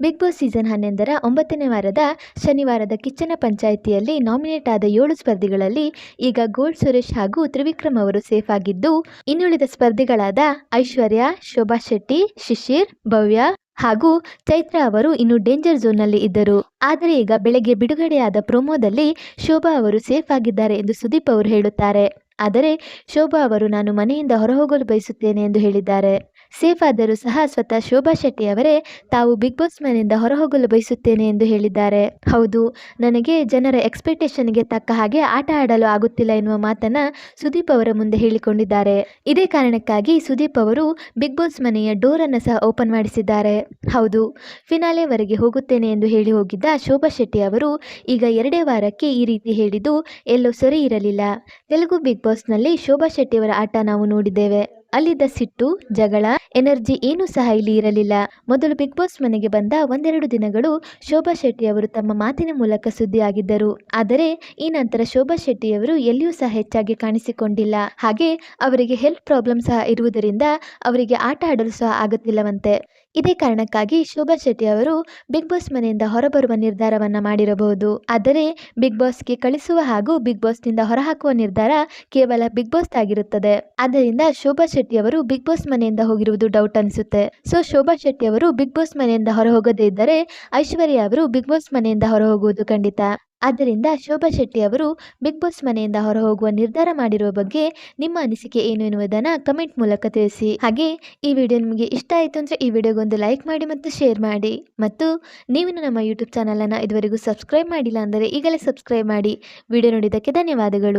Big boss season ಹನ್ನೊಂದರ ಒಂಬತ್ತನೇ ವಾರದ ಶನಿವಾರದ ಕಿಚ್ಚನ ಪಂಚಾಯಿತಿಯಲ್ಲಿ ನಾಮಿನೇಟ್ ಆದ ಏಳು ಸ್ಪರ್ಧಿಗಳಲ್ಲಿ ಈಗ ಗೋಲ್ಡ್ ಸುರೇಶ್ ಹಾಗೂ ತ್ರಿವಿಕ್ರಮ್ ಅವರು ಸೇಫ್ ಆಗಿದ್ದು, ಇನ್ನುಳಿದ ಸ್ಪರ್ಧಿಗಳಾದ ಐಶ್ವರ್ಯ, ಶೋಭಾ ಶೆಟ್ಟಿ, ಶಿಶಿರ್, ಭವ್ಯ ಹಾಗೂ ಚೈತ್ರ ಅವರು ಇನ್ನು ಡೇಂಜರ್ ಝೋನ್ನಲ್ಲಿ ಇದ್ದರು. ಆದರೆ ಈಗ ಬೆಳಗ್ಗೆ ಬಿಡುಗಡೆಯಾದ ಪ್ರೊಮೋದಲ್ಲಿ ಶೋಭಾ ಅವರು ಸೇಫ್ ಆಗಿದ್ದಾರೆ ಎಂದು ಸುದೀಪ್ ಅವರು ಹೇಳುತ್ತಾರೆ. ಆದರೆ ಶೋಭಾ ಅವರು ನಾನು ಮನೆಯಿಂದ ಹೊರಹೋಗಲು ಬಯಸುತ್ತೇನೆ ಎಂದು ಹೇಳಿದ್ದಾರೆ. ಸೇಫ್ ಆದರೂ ಸಹ ಸ್ವತಃ ಶೋಭಾ ಶೆಟ್ಟಿ ಅವರೇ ತಾವು ಬಿಗ್ ಬಾಸ್ ಮನೆಯಿಂದ ಹೊರಹೋಗಲು ಬಯಸುತ್ತೇನೆ ಎಂದು ಹೇಳಿದ್ದಾರೆ. ಹೌದು, ನನಗೆ ಜನರ ಎಕ್ಸ್ಪೆಕ್ಟೇಷನ್ಗೆ ತಕ್ಕ ಹಾಗೆ ಆಟ ಆಡಲು ಆಗುತ್ತಿಲ್ಲ ಎನ್ನುವ ಮಾತನ್ನ ಸುದೀಪ್ ಅವರ ಮುಂದೆ ಹೇಳಿಕೊಂಡಿದ್ದಾರೆ. ಇದೇ ಕಾರಣಕ್ಕಾಗಿ ಸುದೀಪ್ ಅವರು ಬಿಗ್ ಬಾಸ್ ಮನೆಯ ಡೋರ್ ಅನ್ನು ಸಹ ಓಪನ್ ಮಾಡಿಸಿದ್ದಾರೆ. ಹೌದು, ಫಿನಾಲೆವರೆಗೆ ಹೋಗುತ್ತೇನೆ ಎಂದು ಹೇಳಿ ಹೋಗಿದ್ದ ಶೋಭಾ ಶೆಟ್ಟಿ ಅವರು ಈಗ ಎರಡೇ ವಾರಕ್ಕೆ ಈ ರೀತಿ ಹೇಳಿದ್ದು ಎಲ್ಲೋ ಸರಿ ಇರಲಿಲ್ಲ. ತೆಲುಗು ಬಿಗ್ ಬಾಸ್ನಲ್ಲಿ ಶೋಭಾ ಶೆಟ್ಟಿಯವರ ಆಟ ನಾವು ನೋಡಿದ್ದೇವೆ. ಅಲ್ಲಿದ್ದ ಸಿಟ್ಟು, ಜಗಳ, ಎನರ್ಜಿ ಏನೂ ಸಹ ಇಲ್ಲಿ ಇರಲಿಲ್ಲ. ಮೊದಲು ಬಿಗ್ ಬಾಸ್ ಮನೆಗೆ ಬಂದ ಒಂದೆರಡು ದಿನಗಳು ಶೋಭಾ ಶೆಟ್ಟಿ ಅವರು ತಮ್ಮ ಮಾತಿನ ಮೂಲಕ ಸುದ್ದಿಯಾಗಿದ್ದರು. ಆದರೆ ಈ ನಂತರ ಶೋಭಾ ಶೆಟ್ಟಿಯವರು ಎಲ್ಲಿಯೂ ಸಹ ಹೆಚ್ಚಾಗಿ ಕಾಣಿಸಿಕೊಂಡಿಲ್ಲ. ಹಾಗೆ ಅವರಿಗೆ ಹೆಲ್ತ್ ಪ್ರಾಬ್ಲಮ್ ಸಹ ಇರುವುದರಿಂದ ಅವರಿಗೆ ಆಟ ಆಡಲು ಸಹ ಆಗುತ್ತಿಲ್ಲವಂತೆ ಇದೇ ಕಾರಣಕ್ಕಾಗಿ ಶೋಭಾ ಶೆಟ್ಟಿ ಅವರು ಬಿಗ್ ಬಾಸ್ ಮನೆಯಿಂದ ಹೊರಬರುವ ನಿರ್ಧಾರವನ್ನ ಮಾಡಿರಬಹುದು. ಆದರೆ ಬಿಗ್ ಬಾಸ್ಗೆ ಕಳಿಸುವ ಹಾಗೂ ಬಿಗ್ ಬಾಸ್ನಿಂದ ಹೊರಹಾಕುವ ನಿರ್ಧಾರ ಕೇವಲ ಬಿಗ್ ಬಾಸ್ ಆಗಿರುತ್ತದೆ ಆದ್ದರಿಂದ ಶೋಭಾ ಶೆಟ್ಟಿ ಅವರು ಬಿಗ್ ಬಾಸ್ ಮನೆಯಿಂದ ಹೋಗಿರುವುದು ಡೌಟ್ ಅನಿಸುತ್ತೆ. ಸೊ, ಶೋಭಾ ಶೆಟ್ಟಿ ಅವರು ಬಿಗ್ ಬಾಸ್ ಮನೆಯಿಂದ ಹೊರ ಹೋಗದೇ ಇದ್ದರೆ ಐಶ್ವರ್ಯ ಅವರು ಬಿಗ್ ಬಾಸ್ ಮನೆಯಿಂದ ಹೊರ ಹೋಗುವುದು ಖಂಡಿತ. ಆದ್ದರಿಂದ ಶೋಭಾ ಶೆಟ್ಟಿ ಅವರು ಬಿಗ್ ಬಾಸ್ ಮನೆಯಿಂದ ಹೊರಹೋಗುವ ನಿರ್ಧಾರ ಮಾಡಿರುವ ಬಗ್ಗೆ ನಿಮ್ಮ ಅನಿಸಿಕೆ ಏನು ಎನ್ನುವುದನ್ನು ಕಮೆಂಟ್ ಮೂಲಕ ತಿಳಿಸಿ. ಹಾಗೆ ಈ ವಿಡಿಯೋ ನಿಮಗೆ ಇಷ್ಟ ಆಯಿತು ಅಂದರೆ ಈ ವಿಡಿಯೋಗೊಂದು ಲೈಕ್ ಮಾಡಿ ಮತ್ತು ಶೇರ್ ಮಾಡಿ. ಮತ್ತು ನೀವು ನಮ್ಮ ಯೂಟ್ಯೂಬ್ ಚಾನಲನ್ನು ಇದುವರೆಗೂ ಸಬ್ಸ್ಕ್ರೈಬ್ ಮಾಡಿಲ್ಲ ಅಂದರೆ ಈಗಲೇ ಸಬ್ಸ್ಕ್ರೈಬ್ ಮಾಡಿ. ವಿಡಿಯೋ ನೋಡಿದ್ದಕ್ಕೆ ಧನ್ಯವಾದಗಳು.